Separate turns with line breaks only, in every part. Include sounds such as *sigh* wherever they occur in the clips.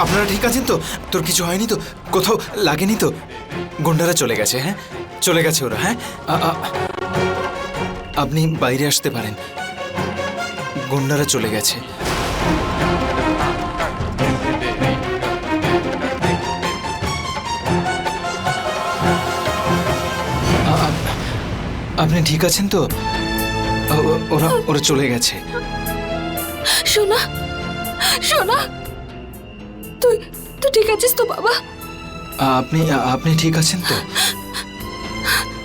আপনারা ঠিক আছেন তো? তোর কিছু হয়নি তো? কোথাও লাগেনি তো? গুন্ডারা চলে গেছে হ্যাঁ? চলে গেছে ওরা হ্যাঁ? আপনি বাইরে আসতে পারেন। গুন্ডারা চলে গেছে। আপনি ঠিক আছেন তো? ওরা ওরা চলে গেছে।
তুই তুই ঠিক আছিস তো, বাবা?
আপনি আপনি ঠিক আছেন তো?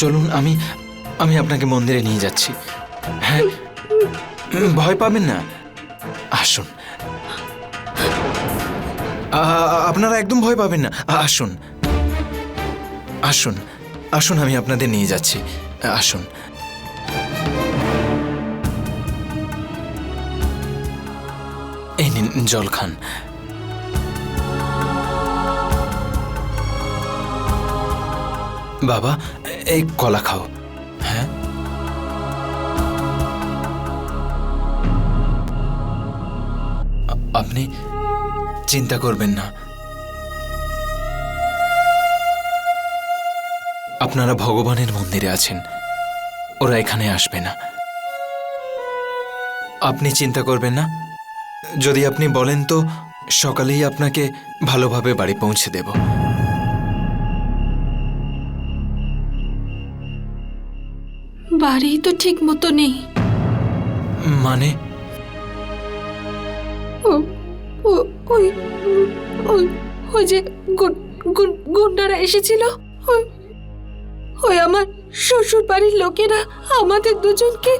চলুন, আমি আমি আপনাকে মন্দিরে নিয়ে যাচ্ছি। হ্যাঁ ভয় পাবেন না। আসুন। আপনারা একদম ভয় পাবেন না। আসুন। আসুন আসুন, আমি আপনাদের নিয়ে যাচ্ছি। আসুন। এই নিন জল খান বাবা, এই কলা খাও। হ্যাঁ? আপনি চিন্তা করবেন না। আপনারা ভগবানের মন্দিরে আছেন। ওরা এখানে আসবে না। আপনি চিন্তা করবেন না। যদি আপনি বলেন তো, সকালেই আপনাকে ভালোভাবে বাড়ি পৌঁছে দেব।
বাড়ি তো ঠিক মতো নেই।
মানে?
ওই ওই ওই যে গুন- গুন- গুন্ডারা এসেছিল। ওই ওই আমার শ্বশুর বাড়ির লোকেরা আমাদের দুজনকে।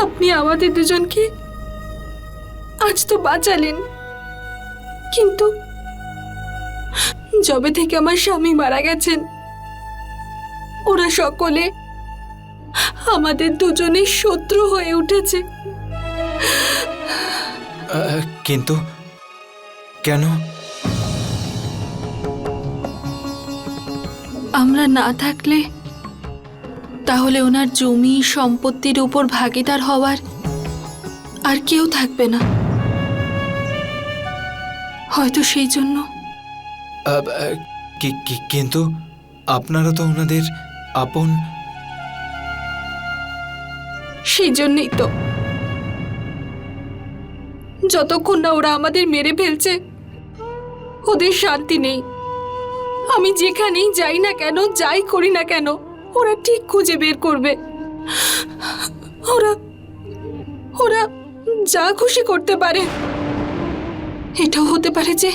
আপনি আমাদের দুজনকে আজ তো বাঁচালেন। কিন্তু যবে থেকে আমার স্বামী মারা গেছেন ওরা সকলে আমাদের দুজনের শত্রু হয়ে উঠেছে।
কিন্তু কেন?
আমরা না থাকলে তাহলে ওনার জমি সম্পত্তির উপর ভাগিদার হওয়ার আর কেউ থাকবে না। হয়তো সেই জন্য।
কিন্তু আপনারা তো ওনাদের আপন।
সেই জন্যই তো। যতক্ষণ না ওরা আমাদের মেরে ফেলছে ওদের শান্তি নেই। আমি যেখানেই যাই না কেন যাই করি না কেন ওরা ঠিক খুঁজে বের করবে। ওরা ওরা যা খুশি করতে পারে। এটাও হতে পারে যে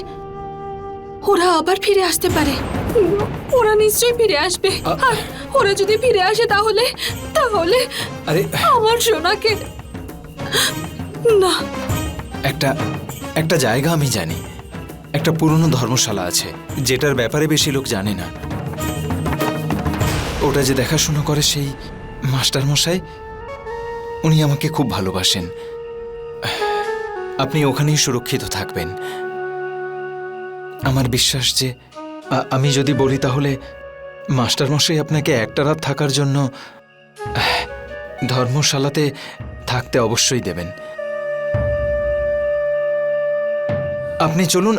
ওরা আবার ফিরে আসতে পারে। ওরা নিশ্চয়ই ফিরে আসবে। আর ওরা যদি ফিরে আসে তাহলে তাহলে
আরে
আমার সোনাকে না।
একটা একটা জায়গা আমি জানি। একটা পুরনো ধর্মশালা আছে যেটার ব্যাপারে বেশি লোক জানে না। ওটা যে দেখাশোনা করে সেই মাস্টার মশাই উনি আমাকে খুব ভালোবাসেন। আপনি ওখানেই সুরক্ষিত থাকবেন। আমার বিশ্বাস যে আমি যদি বলি তাহলে মাস্টার মশাই আপনাকে একটা রাত থাকার জন্য ধর্মশালাতে থাকতে অবশ্যই দেবেন। আপনি চলুন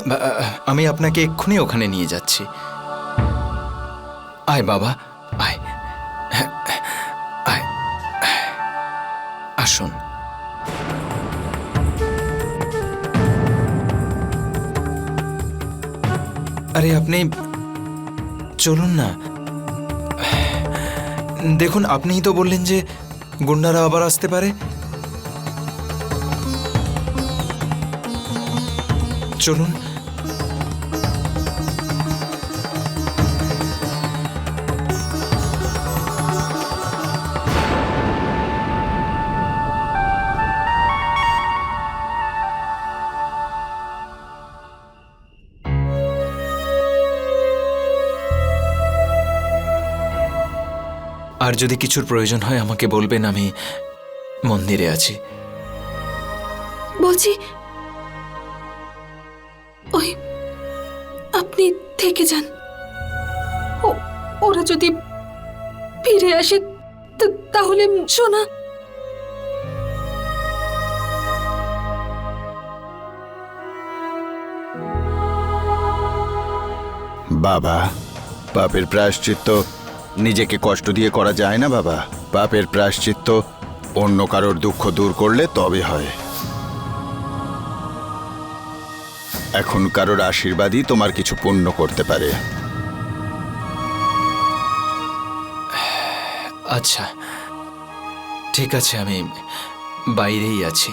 আমি আপনাকে এক্ষুনি ওখানে নিয়ে যাচ্ছি। আয় বাবা, আয়। আয়। আসুন। আরে আপনি চলুন না। দেখুন আপনিই তো বললেন যে গুন্ডারা আবার আসতে পারে। চলুন যদি কিছুর প্রয়োজন হয় আমাকে বলবেন আমি মন্দিরে আছি।
বলছি ওই আপনি থেকে যান। ও ওরা যদি ফিরে আসে তাহলে সোনা
বাবা পাপের প্রায়শ্চিত্ত নিজেকে কষ্ট দিয়ে করা যায় না, বাবা। পাপের প্রায়শ্চিত্ত অন্য কারোর দুঃখ দূর করলে তবে হয়। এখন কারোর আশীর্বাদই তোমার কিছু পুণ্য করতে পারে।
আচ্ছা ঠিক আছে, আমি বাইরেই আছি।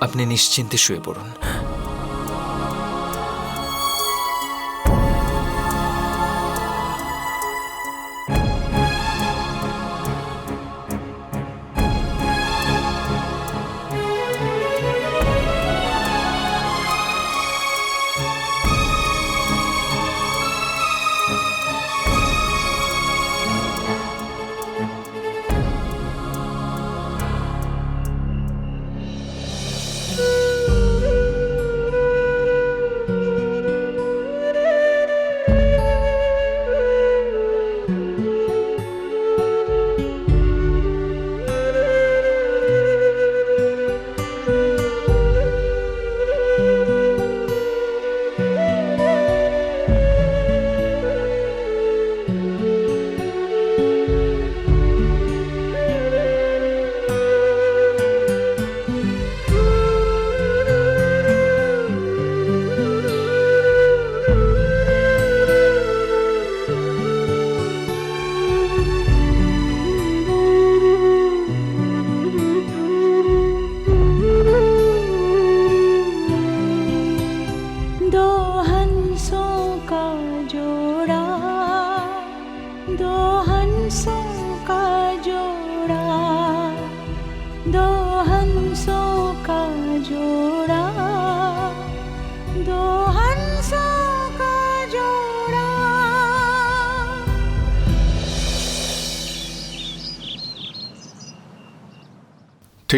আপনি নিশ্চিন্তে শুয়ে পড়ুন।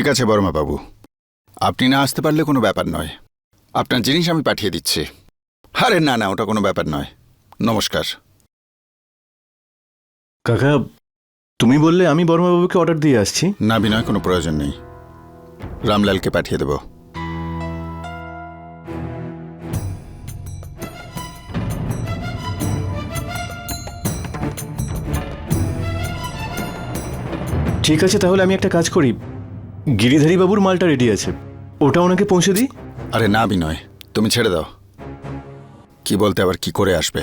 ঠিক আছে বর্মা বাবু আপনি না আসতে পারলে কোনো ব্যাপার নয়। আপনার জিনিস আমি পাঠিয়ে দিচ্ছি। আরে না না ওটা কোনো ব্যাপার নয়। নমস্কার।
কাকা তুমি বললে আমি বর্মাবাবুকে অর্ডার দিয়ে আসছি।
না বিনয় কোনো প্রয়োজন নেই। রামলালকে পাঠিয়ে দেব।
ঠিক আছে তাহলে আমি একটা কাজ করি। গিরিধারী বাবুর মালটা রেডি আছে। ওটা ওনাকে পৌঁছে দিই?
আরে না বিনয় তুমি ছেড়ে দাও। কি বলতে আবার কি করে আসবে?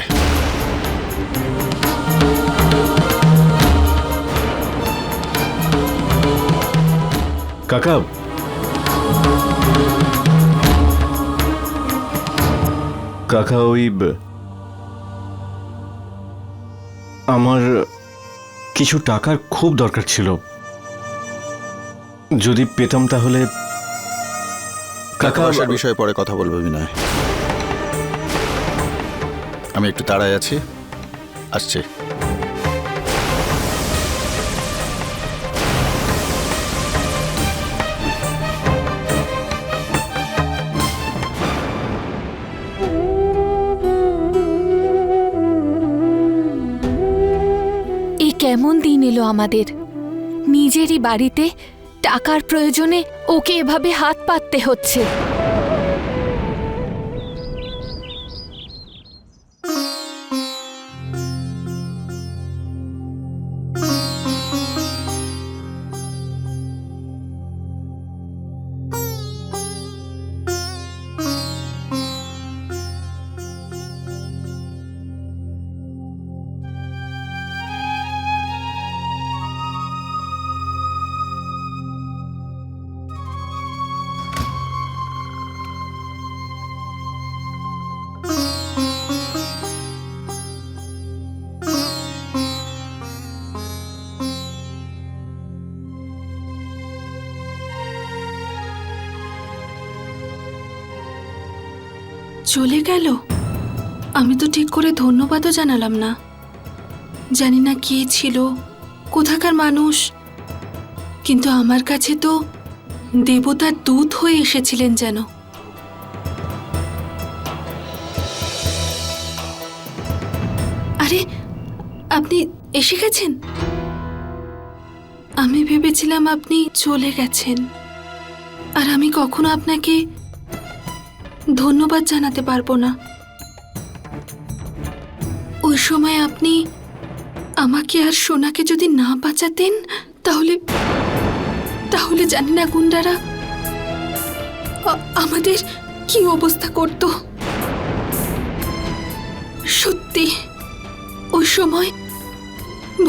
কাকা কাকা ওই আমার কিছু টাকার খুব দরকার ছিল। যদি পেতাম তাহলে কাকা
পয়সার বিষয়ে পরে কথা বলব বিনয়। আমি একটু তাড়ায় আছি। আসছি।
এই কেমন দিন এলো আমাদের। নিজেরই বাড়িতে টাকার প্রয়োজনে ওকে এভাবে হাত পাততে হচ্ছে।
চলে গেল? আমি তো ঠিক করে ধন্যবাদও জানালাম না। জানি না কে ছিল, কোথাকার মানুষ, কিন্তু আমার কাছে তো দেবতার দূত হয়ে এসেছিলেন যেন। আরে, আপনি এসে গেছেন? আমি ভেবেছিলাম আপনি চলে গেছেন। আর আমি কখনো আপনাকে ধন্যবাদ জানাতে পারব না। ওই সময় আপনি আমাকে আর সোনাকে যদি না বাঁচাতেন, তাহলে তাহলে জানি না গুন্ডারা আমাদের কি অবস্থা করত। সত্যি, ওই সময়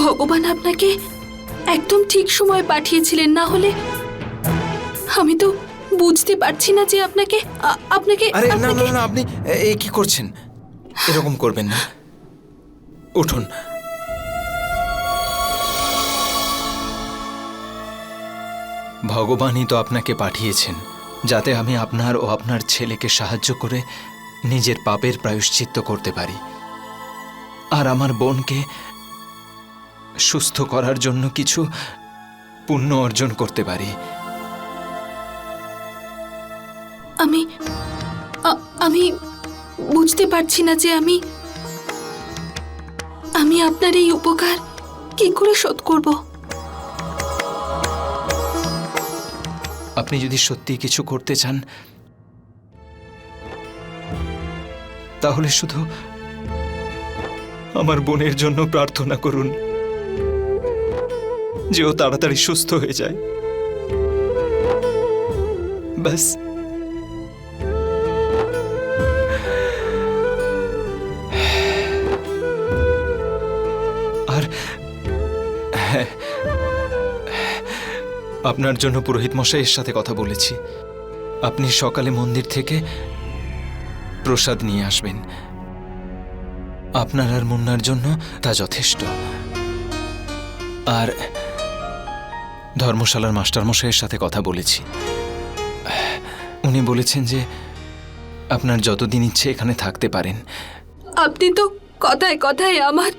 ভগবান আপনাকে একদম ঠিক সময় পাঠিয়েছিলেন, না হলে আমি তো বুঝতে পারছি না যে আপনাকে আপনাকে
আরে না না না আপনি এ- কি করছেন? এরকম করবেন না। উঠুন। ভগবানই তো আপনাকে পাঠিয়েছেন যাতে আমি আপনার ও আপনার ছেলেকে সাহায্য করে নিজের পাপের প্রায়শ্চিত্ত করতে পারি। আর আমার বোনকে সুস্থ করার জন্য কিছু পুণ্য অর্জন করতে পারি।
আমি আমি বুঝতে পারছি না যে আমি আমি আপনার এই উপকার কি করে শোধ করব।
আপনি যদি সত্যি কিছু করতে চান, তাহলে শুধু আমার বোনের জন্য প্রার্থনা করুন যে ও তাড়াতাড়ি সুস্থ হয়ে যায়। ব্যাস। আপনার জন্য পুরোহিত মশাইয়ের সাথে কথা বলেছি। আপনি সকালে মন্দির থেকে প্রসাদ নিয়ে আসবেন। আপনার আর মুন্নার জন্য তা যথেষ্ট। আর ধর্মশালার মাস্টারমশাইয়ের সাথে কথা বলেছি। উনি বলেছেন যে আপনার যতদিন ইচ্ছে এখানে থাকতে পারেন।
আপনি তো কথায় কথায় আমার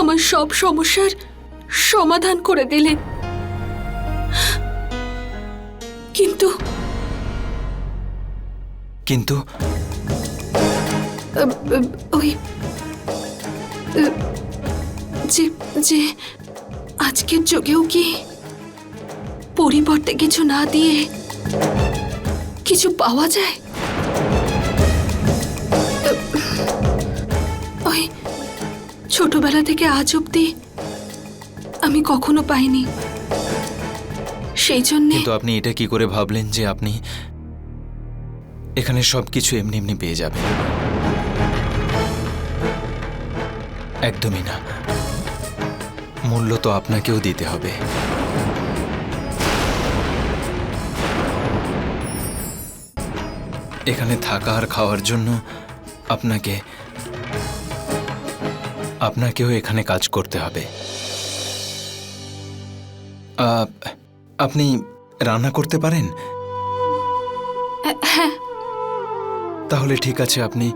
আমার সব সমস্যার সমাধান করে দিলেন। কিন্তু
কিন্তু
ওই যে যে আজকের যুগেও কি পরিবর্তে কিছু না দিয়ে কিছু পাওয়া যায়? ওই ছোটবেলা থেকে আজ অব্দি আমি কখনো পাইনি। সেই জন্যে
কিন্তু আপনি এটা কি করে ভাবলেন যে আপনি এখানে সবকিছু এমনি এমনি পেয়ে যাবেন? একদমই না। মূল্য তো আপনাকেও দিতে হবে। এখানে থাকা আর খাওয়ার জন্য আপনাকে আপনাকেও এখানে কাজ করতে হবে। আহ, আপনি রান্না করতে পারেন? তাহলে ঠিক আছে আপনি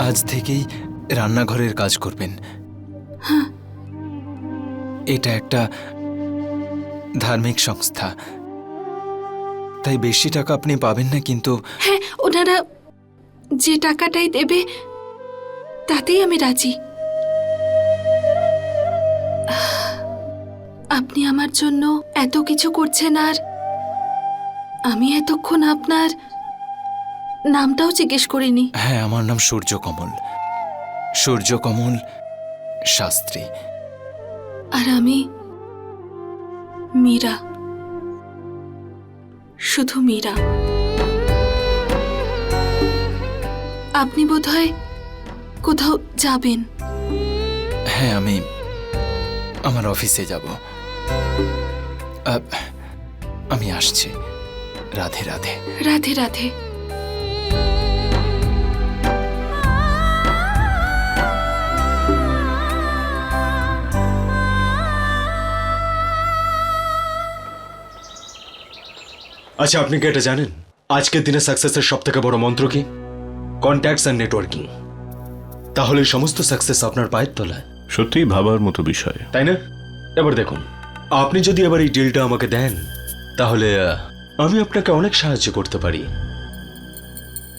আজ থেকেই রান্নাঘরের কাজ করবেন। এটা একটা ধার্মিক সংস্থা। তাই বেশি টাকা আপনি পাবেন না কিন্তু
হ্যাঁ ওনারা যে টাকাটাই দেবে তাতেই আমি রাজি। আপনি আমার জন্য এত কিছু করছেন আর আমি এতক্ষণ আপনার নামটাও জিজ্ঞেস করিনি।
হ্যাঁ আমার নাম সূর্যকমল। সূর্যকমল শাস্ত্রী।
আর আমি মীরা। শুধু মীরা। আপনি বোধহয় কোথাও যাবেন।
হ্যাঁ আমি আমার অফিসে যাব। আমি আসছি। রাধে রাধে।
রাধে রাধে।
আচ্ছা আপনি কি এটা জানেন? আজকের দিনে সাকসেসের সব থেকে বড় মন্ত্র কি? কন্ট্যাক্টস অ্যান্ড নেটওয়ার্কিং তাহলে সমস্ত সাকসেস আপনার পায়ের তলায়।
সত্যিই ভাবার মতো বিষয়।
তাই না? এবার দেখুন। আপনি যদি এবার এই ডিলটা আমাকে দেন তাহলে আমি আপনাকে অনেক সাহায্য করতে পারি।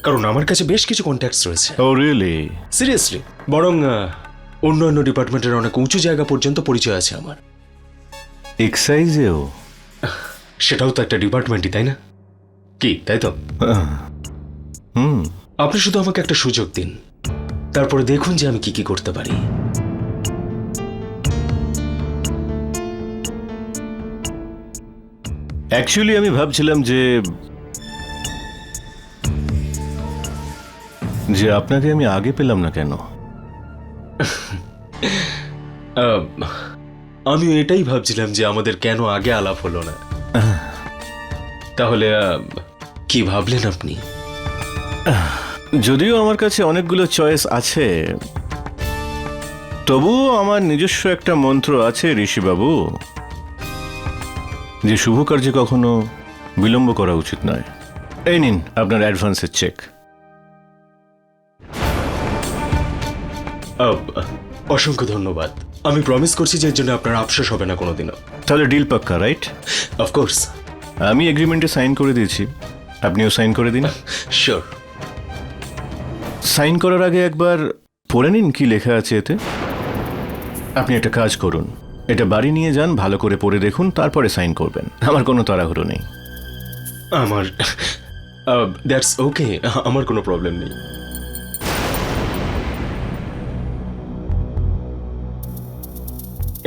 কারণ আমার কাছে বেশ কিছু কন্ট্যাক্টস রয়েছে।
ও রিয়েলি
সিরিয়াসলি বরং অন্য অন্য ডিপার্টমেন্টের অনেক উঁচু জায়গা পর্যন্ত পরিচয় আছে আমার।
এক্সাইজেও
সেটাও তো একটা ডিপার্টমেন্টই তাই না? কি তাই তো?
হুম
আপনি শুধু আমাকে একটা সুযোগ দিন। তারপরে দেখুন যে আমি কি কি করতে পারি।
অ্যাকচুয়ালি আমি ভাবছিলাম যে যে আপনাকে আমি আগে পেলাম না কেন? *laughs*
আমি এটাই ভাবছিলাম যে আমাদের কেন আগে আলাপ হলো না। তাহলে কি ভাবলেন আপনি?
যদিও আমার কাছে অনেকগুলো চয়েস আছে তবুও আমার নিজস্ব একটা মন্ত্র আছে ঋষিবাবু। যে শুভ কার্যে কখনো বিলম্ব করা উচিত নয়। এই নিন আপনার অ্যাডভান্সের চেক।
অসংখ্য ধন্যবাদ। আমি প্রমিস করছি যে এর জন্য আপনার আফসোস হবে না কোনোদিনও।
তাহলে ডিল পাক্কা রাইট
অফকোর্স
আমি এগ্রিমেন্টে সাইন করে দিয়েছি। আপনিও সাইন করে দিন।
শিওর
সাইন করার আগে একবার পড়ে নিন কি লেখা আছে এতে। আপনি একটা কাজ করুন। এটা বাড়ি নিয়ে যান ভালো করে পড়ে দেখুন তারপরে সাইন করবেন। আমার কোনো তাড়াহুড়ো নেই।
আমার দ্যাটস ওকে আমার কোনো প্রবলেম নেই।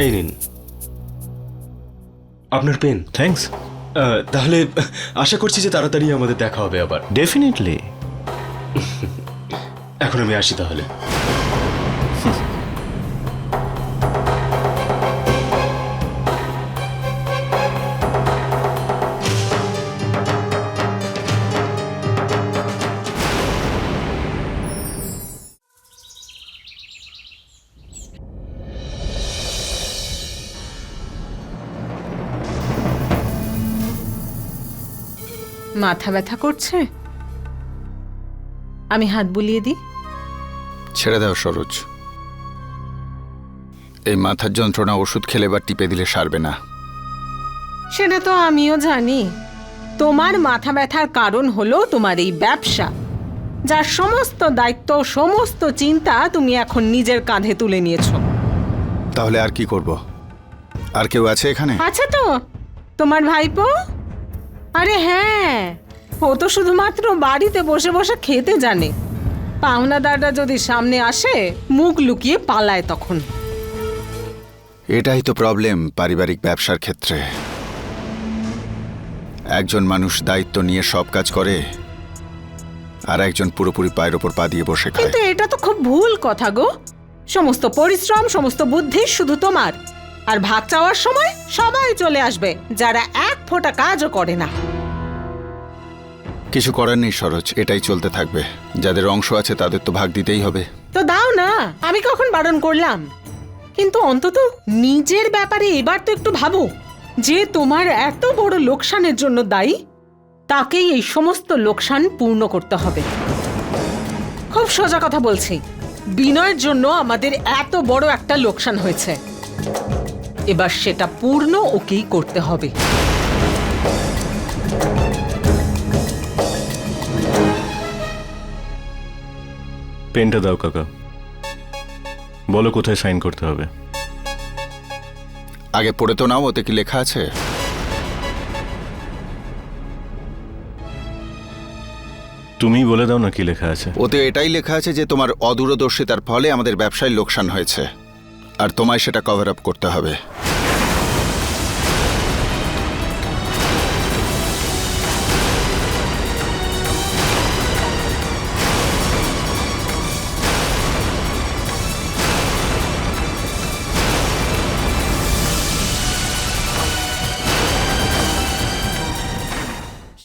এই নিন। আপনার পেন?
থ্যাঙ্কস
তাহলে আশা করছি যে তাড়াতাড়ি আমাদের দেখা হবে আবার।
ডেফিনেটলি
এখন আমি আসি তাহলে। *laughs*
মাথা ব্যথা করছে? আমি হাত বুলিয়ে দিই।
ছেড়ে দাও সরোজ। এই মাথার যন্ত্রণা ওষুধ খেলে বা টিপে দিলে সারবে না।
সেটা তো আমিও জানি। তোমার মাথা ব্যথার কারণ হলো তোমার এই ব্যবসা। যার সমস্ত দায়িত্ব সমস্ত চিন্তা তুমি এখন নিজের কাঁধে তুলে নিয়েছো।
তাহলে আর কি করব? আর কেউ আছে এখানে?
আছে তো। তোমার ভাইপো? আরে হ্যাঁ ও তো শুধুমাত্র বাড়িতে বসে বসে খেতে জানে। পাওনাদাররা যদি সামনে আসে মুখ লুকিয়ে পালায় তখন।
এটাই তো প্রবলেম পারিবারিক ব্যবসার ক্ষেত্রে। একজন মানুষ দায়িত্ব নিয়ে সব কাজ করে আর একজন পুরোপুরি পায়ের ওপর পা দিয়ে বসে খায়।
কিন্তু এটা তো খুব ভুল কথা গো। সমস্ত পরিশ্রম সমস্ত বুদ্ধি শুধু তোমার। আর ভাগ চাওয়ার সময় সবাই চলে আসবে যারা এক ফোঁটা কাজও করে না।
কিছু করার নেই সরোজ। এটাই চলতে থাকবে। যাদের অংশ আছে তাদের তো ভাগ দিতেই হবে।
তো দাও না আমি কখন বারণ করলাম? কিন্তু অন্তত নিজের ব্যাপারে এবার তো একটু ভাবো। যে তোমার এত বড় লোকসানের জন্য দায়ী তাকেই এই সমস্ত লোকসান পূর্ণ করতে হবে। খুব সোজা কথা বলছি। বিনয়ের জন্য আমাদের এত বড় একটা লোকসান হয়েছে। এবার সেটা পূর্ণ ওকেই করতে হবে।
পেনটা দাও কাকা। বলো কোথায় সাইন করতে হবে।
আগে পড়ে তো নাও ওতে কি লেখা আছে?
তুমিই বলে দাও না কি লেখা আছে।
ওতে এটাই লেখা আছে যে তোমার অদূরদর্শিতার ফলে আমাদের ব্যবসায় লোকসান হয়েছে। আর তোমায় সেটা কভার আপ করতে হবে।